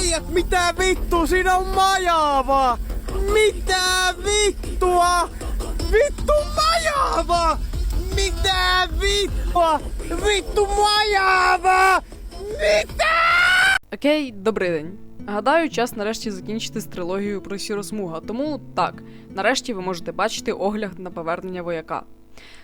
äijät, mitä vittu siinä on majaava? Mitä vittua? Vittu majaava! Mitä vittua? Vittu majaava! Mitä? Окей, добрий день. Гадаю, час нарешті закінчити з трилогією про сіросмуга, тому так, нарешті ви можете бачити огляд на повернення вояка.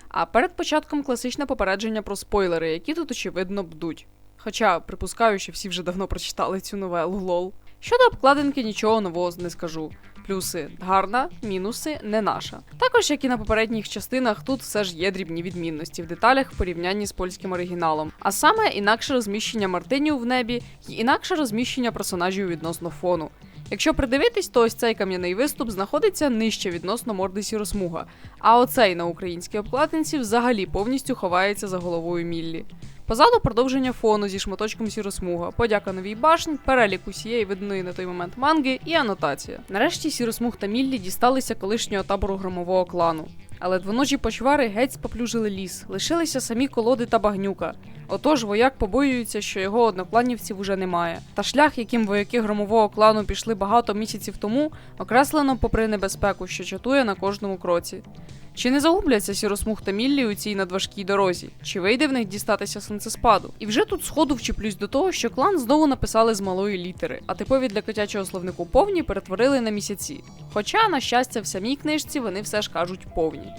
А перед початком класичне попередження про спойлери, які тут очевидно бдуть. Хоча припускаю, що всі вже давно прочитали цю новелу лол. Щодо обкладинки нічого нового не скажу. Плюси гарна, мінуси не наша. Також, як і на попередніх частинах, тут все ж є дрібні відмінності в деталях в порівнянні з польським оригіналом. А саме інакше розміщення Мартинів в небі і інакше розміщення персонажів відносно фону. Якщо придивитись, то ось цей кам'яний виступ знаходиться нижче відносно морди сіросмуга, а оцей на українській обкладинці взагалі повністю ховається за головою Міллі. Позаду продовження фону зі шматочком сіросмуга, подяка новій башні, перелік усієї виданої на той момент манги і анотація. Нарешті сіросмуг та Міллі дісталися колишнього табору громового клану. Але двоножі почвари геть споплюжили ліс, лишилися самі колоди та багнюка. Отож, вояк побоюється, що його однокланівців уже немає. Та шлях, яким вояки громового клану пішли багато місяців тому, окреслено попри небезпеку, що чатує на кожному кроці. Чи не загубляться сіросмуг та Міллі у цій надважкій дорозі? Чи вийде в них дістатися сонцеспаду? І вже тут сходу вчіплюсь до того, що клан знову написали з малої літери, а типові для котячого словнику повні перетворили на місяці. Хоча, на щастя, в самій книжці вони все ж кажуть повні.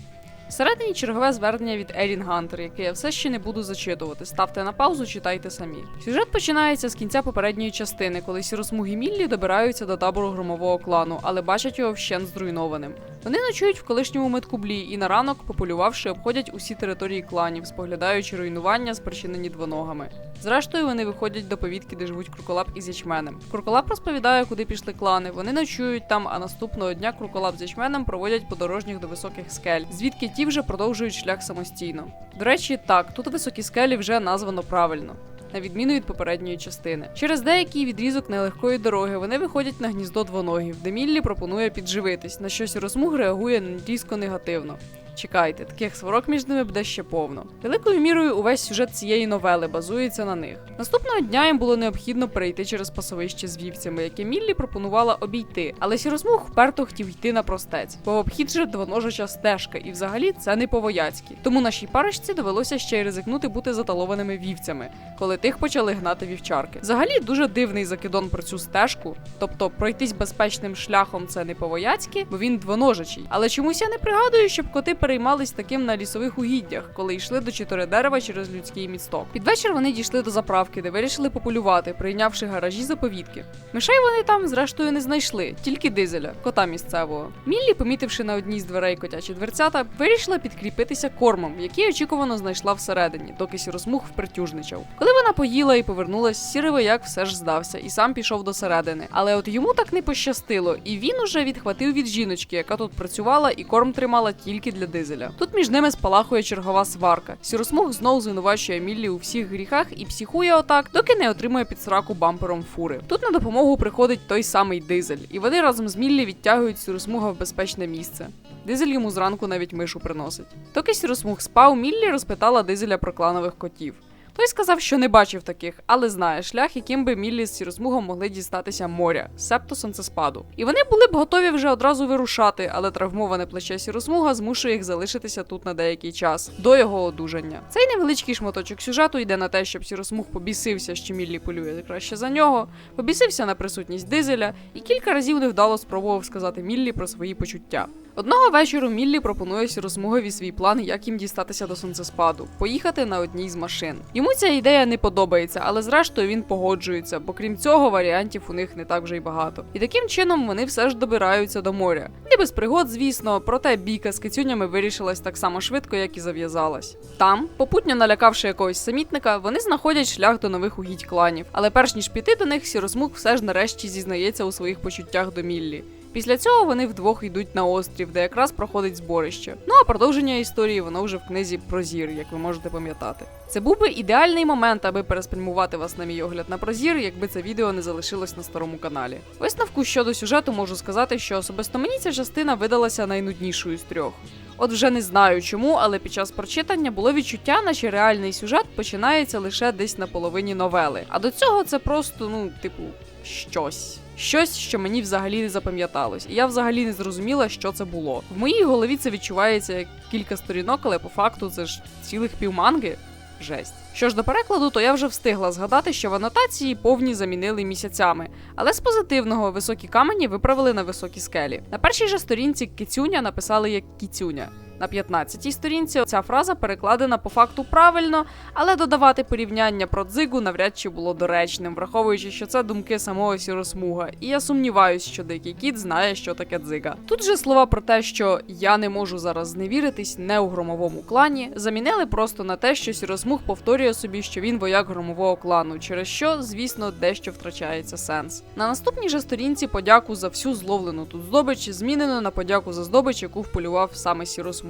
Всередині чергове звернення від Ерін Гантер, яке я все ще не буду зачитувати. Ставте на паузу, читайте самі. Сюжет починається з кінця попередньої частини, коли сіросмуги Міллі добираються до табору громового клану, але бачать його вщент зруйнованим. Вони ночують в колишньому медкублі і на ранок, пополювавши, обходять усі території кланів, споглядаючи руйнування, спричинені двоногами. Зрештою, вони виходять до повітки, де живуть Круколап із ячменем. Круколап розповідає, куди пішли клани. Вони ночують там, а наступного дня Круколап з ячменем проводять подорожніх до високих скель, звідки ті вже продовжують шлях самостійно. До речі, так, тут високі скелі вже названо правильно. На відміну від попередньої частини. Через деякий відрізок нелегкої дороги вони виходять на гніздо двоногів, де Міллі пропонує підживитись, на щось розмуг реагує різко негативно. Чекайте, таких сварок між ними буде ще повно. Великою мірою увесь сюжет цієї новели базується на них. Наступного дня їм було необхідно перейти через пасовище з вівцями, яке Міллі пропонувала обійти, але сірозмуг вперто хотів йти на простець, бо обхід же двоножича стежка, і взагалі це не по-вояцьки. Тому нашій парочці довелося ще й ризикнути бути заталованими вівцями, коли тих почали гнати вівчарки. Взагалі дуже дивний закидон про цю стежку, тобто пройтись безпечним шляхом це не по-вояцьки, бо він двоножичий. Але чомусь я не пригадую, щоб коти переймались таким на лісових угіддях, коли йшли до чотиридерева через людський місток. Під вечір вони дійшли до заправки, де вирішили пополювати, прийнявши гаражі заповідки. Мишей вони там, зрештою, не знайшли, тільки дизеля, кота місцевого. Міллі, помітивши на одній з дверей котячі дверцята, вирішила підкріпитися кормом, який очікувано знайшла всередині, доки сіросмуг впритюжничав. Коли вона поїла і повернулась, сірий вояк все ж здався і сам пішов до середини. Але от йому так не пощастило, і він уже відхватив від жіночки, яка тут працювала і корм тримала тільки для дизеля. Тут між ними спалахує чергова сварка. Сіросмуг знову звинувачує Міллі у всіх гріхах і психує отак, доки не отримує під сраку бампером фури. Тут на допомогу приходить той самий дизель, і вони разом з Міллі відтягують сіросмуга в безпечне місце. Дизель йому зранку навіть мишу приносить. Доки сіросмуг спав, Міллі розпитала дизеля про кланових котів. Той сказав, що не бачив таких, але знає шлях, яким би Міллі з сіросмугом могли дістатися моря, септо сонцеспаду. І вони були б готові вже одразу вирушати, але травмоване плече сіросмуга змушує їх залишитися тут на деякий час до його одужання. Цей невеличкий шматочок сюжету йде на те, щоб сіросмуг побісився, що Міллі полює краще за нього, побісився на присутність дизеля і кілька разів невдало спробував сказати Міллі про свої почуття. Одного вечору Міллі пропонує сіросмугові свій план, як їм дістатися до сонцеспаду, поїхати на одній з машин. Йому ця ідея не подобається, але зрештою він погоджується, бо крім цього варіантів у них не так вже й багато. І таким чином вони все ж добираються до моря. Не без пригод, звісно, проте бійка з кицюнями вирішилась так само швидко, як і зав'язалась. Там, попутньо налякавши якогось самітника, вони знаходять шлях до нових угідь кланів. Але перш ніж піти до них, сіросмуг все ж нарешті зізнається у своїх почуттях до Міллі. Після цього вони вдвох йдуть на острів, де якраз проходить зборище. Ну а продовження історії воно вже в книзі Прозір, як ви можете пам'ятати. Це був би ідеальний момент, аби переспрямувати вас на мій огляд на Прозір, якби це відео не залишилось на старому каналі. Висновку щодо сюжету можу сказати, що особисто мені ця частина видалася найнуднішою з трьох. От вже не знаю чому, але під час прочитання було відчуття, наче реальний сюжет починається лише десь на половині новели. А до цього це просто, ну, типу, щось. Щось, що мені взагалі не запам'яталось, і я взагалі не зрозуміла, що це було. В моїй голові це відчувається як кілька сторінок, але по факту це ж цілих півманги. Жесть. Що ж до перекладу, то я вже встигла згадати, що в анотації повні замінили місяцями, але з позитивного високі камені виправили на високі скелі. На першій же сторінці кицюня написали як кіцюня. На 15-й сторінці ця фраза перекладена по факту правильно, але додавати порівняння про дзигу навряд чи було доречним, враховуючи, що це думки самого сіросмуга. І я сумніваюсь, що дикий кіт знає, що таке дзига. Тут же слова про те, що я не можу зараз зневіритись не у громовому клані, замінили просто на те, що сіросмуг повторює собі, що він вояк громового клану, через що, звісно, дещо втрачається сенс. На наступній же сторінці подяку за всю зловлену тут здобич змінено на подяку за здобич, яку вполював саме сіросмуг.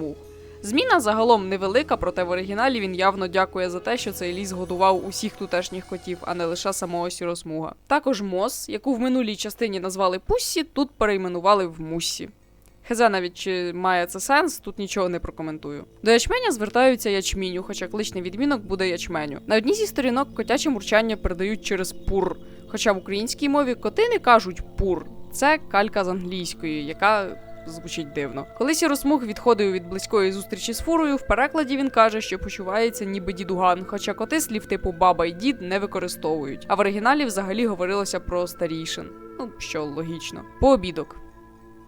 Зміна загалом невелика, проте в оригіналі він явно дякує за те, що цей ліс годував усіх тутешніх котів, а не лише самого сіросмуга. Також Мос, яку в минулій частині назвали Пуссі, тут перейменували в Муссі. Хезе навіть чи має це сенс, тут нічого не прокоментую. До ячменя звертаються ячміню, хоча кличний відмінок буде ячменю. На одній зі сторінок котяче мурчання передають через пур. Хоча в українській мові коти не кажуть пур. Це калька з англійської, яка звучить дивно. Коли сіросмуг відходив від близької зустрічі з фурою, в перекладі він каже, що почувається ніби дідуган, хоча коти слів типу баба і дід не використовують. А в оригіналі взагалі говорилося про старійшин. Ну, що логічно. Пообідок.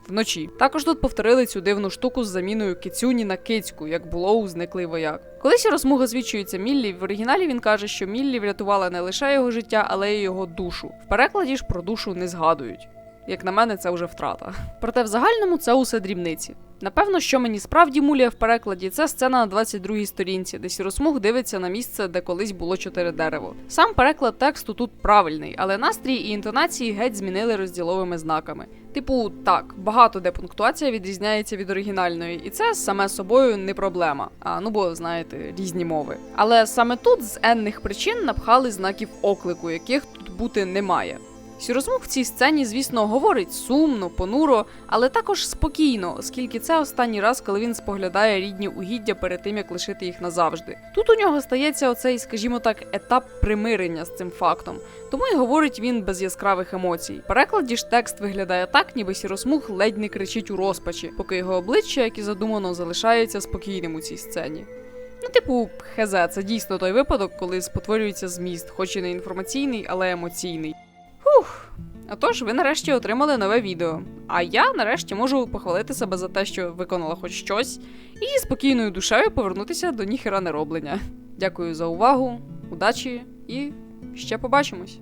Вночі. Також тут повторили цю дивну штуку з заміною кицюні на кицьку, як було у зниклий вояк. Коли сіросмуга звідчується Міллі, в оригіналі він каже, що Міллі врятувала не лише його життя, але й його душу. В перекладі ж про душу не згадують. Як на мене, це вже втрата. Проте в загальному це усе дрібниці. Напевно, що мені справді муляє в перекладі, це сцена на 22-й сторінці, де сіросмуг дивиться на місце, де колись було чотири дерево. Сам переклад тексту тут правильний, але настрій і інтонації геть змінили розділовими знаками. Типу, так, багато де пунктуація відрізняється від оригінальної, і це саме собою не проблема. А ну бо знаєте, різні мови. Але саме тут з енних причин напхали знаків оклику, яких тут бути не має. В цій сцені, звісно, говорить сумно, понуро, але також спокійно, оскільки це останній раз, коли він споглядає рідні угіддя перед тим, як лишити їх назавжди. Тут у нього стається оцей, скажімо так, етап примирення з цим фактом, тому й говорить він без яскравих емоцій. В перекладі ж текст виглядає так, ніби сіросмуг ледь не кричить у розпачі, поки його обличчя, як і задумано, залишається спокійним у цій сцені. Ну, типу, хезе, це дійсно той випадок, коли спотворюється зміст, хоч і не інформаційний, але емоційний. Фух. Отож, ви нарешті отримали нове відео. А я нарешті можу похвалити себе за те, що виконала хоч щось, і спокійною душею повернутися до ніхера не роблення. Дякую за увагу, удачі і ще побачимось!